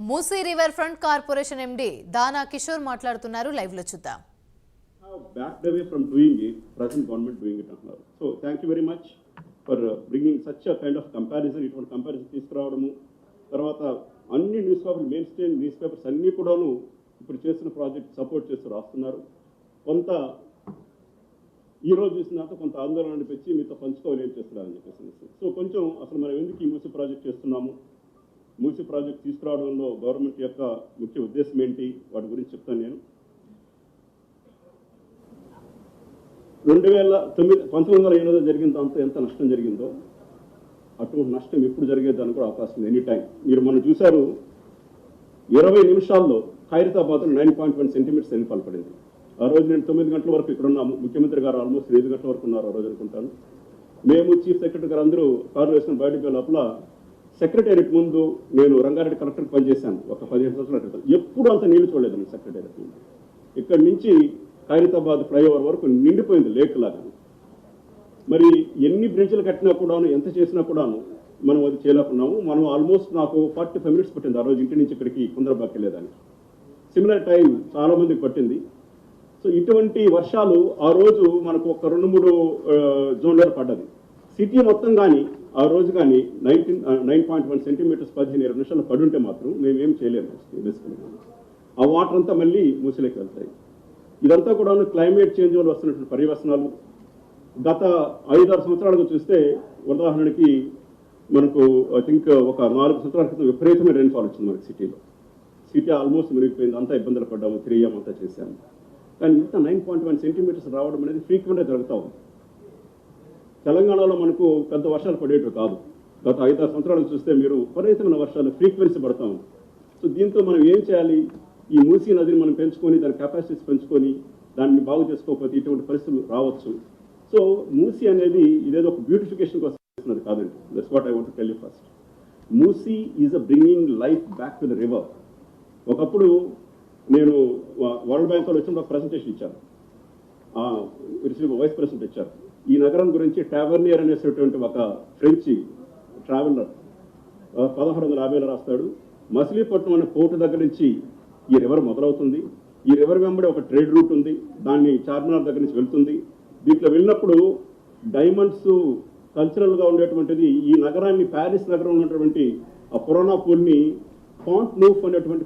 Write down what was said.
Musi riverfront corporation MD Dana Kishore మాట్లాడుతున్నారు. లైవ్లో చూద్దాం back away from doing it present government doing it అంటున్నారు. So thank you very much for bringing such a kind of comparison ఇటువంటి comparison తీసుకురావడము. తర్వాత అన్ని news paper mainstream news papers అన్నీ కూడాను ఇప్పుడు చేసిన ప్రాజెక్ట్ సపోర్ట్ చేస్తూ రాస్తున్నారు. కొంత ఈ రోజు చూసినాక కొంత ఆందోళన అనిపించి మీతో పంచుకోవాలి ఏం చేస్తున్నారని చెప్పేసి సో కొంచెం అసలు మనం ఎందుకు ఈ మూసి ప్రాజెక్ట్ చేస్తున్నాము? మూసి ప్రాజెక్ట్ తీసుకురావడంలో గవర్నమెంట్ యొక్క ముఖ్య ఉద్దేశం ఏంటి? వాటి గురించి చెప్తాను నేను. రెండు వేల తొమ్మిది పంతొమ్మిది వందల ఎనిమిదిలో జరిగిన దాంతో ఎంత నష్టం జరిగిందో అటువంటి నష్టం ఎప్పుడు జరిగేదానికి కూడా అవకాశం ఉంది ఎనీ టైం మీరు మనం చూశారు ఇరవై నిమిషాల్లో ఖైరతాబాద్లో నైన్ పాయింట్ వన్ సెంటీమీటర్స్ ఎన్నికలు పడింది ఆ రోజు నేను తొమ్మిది గంటల వరకు ఇక్కడ ఉన్నాము ముఖ్యమంత్రి గారు ఆల్మోస్ట్ ఐదు గంటల వరకు ఉన్నారు ఆ రోజు అనుకుంటాను. మేము చీఫ్ సెక్రటరీ గారు అందరూ కారు వేసుకుని బయటకు వెళ్ళే లోపల సెక్రటేరియట్ ముందు నేను రంగారెడ్డి కలెక్టర్ పనిచేశాను. ఒక పదిహేను సంవత్సరాల క్రితం. ఎప్పుడు అంత నీళ్ళు చూడలేదు సెక్రటేరియట్ ముందు. ఇక్కడి నుంచి ఖైరతాబాద్ ఫ్లైఓవర్ వరకు నిండిపోయింది లేక్ లాగా. మరి ఎన్ని బ్రిడ్జ్లు కట్టినా కూడాను ఎంత చేసినా కూడాను మనం అది చేయలేకున్నాము. మనం ఆల్మోస్ట్ నాకు ఫార్టీ ఫైవ్ మినిట్స్ పట్టింది. ఆ రోజు ఇంటి నుంచి ఇక్కడికి కుందరబాకి వెళ్ళేదానికి సిమిలర్ టైం చాలా మందికి పట్టింది. సో ఇటువంటి వర్షాలు ఆ రోజు మనకు ఒక రెండు మూడు జోన్లలో పడ్డది. సిటీ మొత్తం కానీ ఆ రోజు కానీ nineteen nine point one centimetres పదిహేను ఇరవై నిమిషాలు పడుంటే మాత్రం మేమేం చేయలేము ఆ వాటర్ అంతా మళ్ళీ మూసిలోకి వెళ్తాయి. ఇదంతా కూడా క్లైమేట్ చేంజ్ వల్ల వస్తున్నటువంటి పర్యవసనాలు గత ఐదారు సంవత్సరాలకు చూస్తే ఉదాహరణకి మనకు ఐ థింక్ ఒక నాలుగు సంవత్సరాల క్రితం విపరీతమైన రెయిన్ఫాల్ వచ్చింది మనకి సిటీలో. సిటీ ఆల్మోస్ట్ మునిగిపోయింది. అంతా ఇబ్బందులు పడ్డాము. త్రీ ఎం అంతా చేశాము. కానీ ఇంత నైన్ పాయింట్ వన్ సెంటీమీటర్స్ రావడం అనేది ఫ్రీక్వెంట్గా జరుగుతూ ఉంది. తెలంగాణలో మనకు పెద్ద వర్షాలు పడేటివి కాదు. గత ఐదారు సంవత్సరాలు చూస్తే మీరు విపరీతమైన వర్షాలు ఫ్రీక్వెన్సీ పడతా ఉంది. సో దీంతో మనం ఏం చేయాలి? ఈ మూసీ నదిని మనం పెంచుకొని దాని కెపాసిటీస్ పెంచుకొని దాన్ని బాగు చేసుకోకపోతే ఇటువంటి పరిస్థితులు రావచ్చు. సో మూసీ అనేది ఇదేదో ఒక బ్యూటిఫికేషన్ కోసం చేస్తున్నది కాదండి. That's what I want tell you first Musi is a bringing life back to the river ఒకప్పుడు నేను వరల్డ్ బ్యాంక్లో వచ్చినప్పుడు వచ్చిన ప్రజెంటేషన్ ఇచ్చాను. వైస్ ప్రెసిడెంట్ ఇచ్చారు. ఈ నగరం గురించి టావర్నియర్ అనేటువంటి ఒక ఫ్రెంచ్ ట్రావెలర్ పదహారు వందల యాభైలో రాస్తాడు. మచిలీపట్నం అనే పోర్టు దగ్గర నుంచి ఈ రివర్ మొదలవుతుంది. ఈ రివర్ వెంబడి ఒక ట్రేడ్ రూట్ ఉంది. దాన్ని చార్మినార్ దగ్గర నుంచి వెళ్తుంది. దీంట్లో వెళ్ళినప్పుడు డైమండ్స్ కల్చరల్గా ఉండేటువంటిది ఈ నగరాన్ని ప్యారిస్ నగరం ఉన్నటువంటి ఆ పురాణా పూల్ని పాంట్ నూఫ్ అనేటువంటి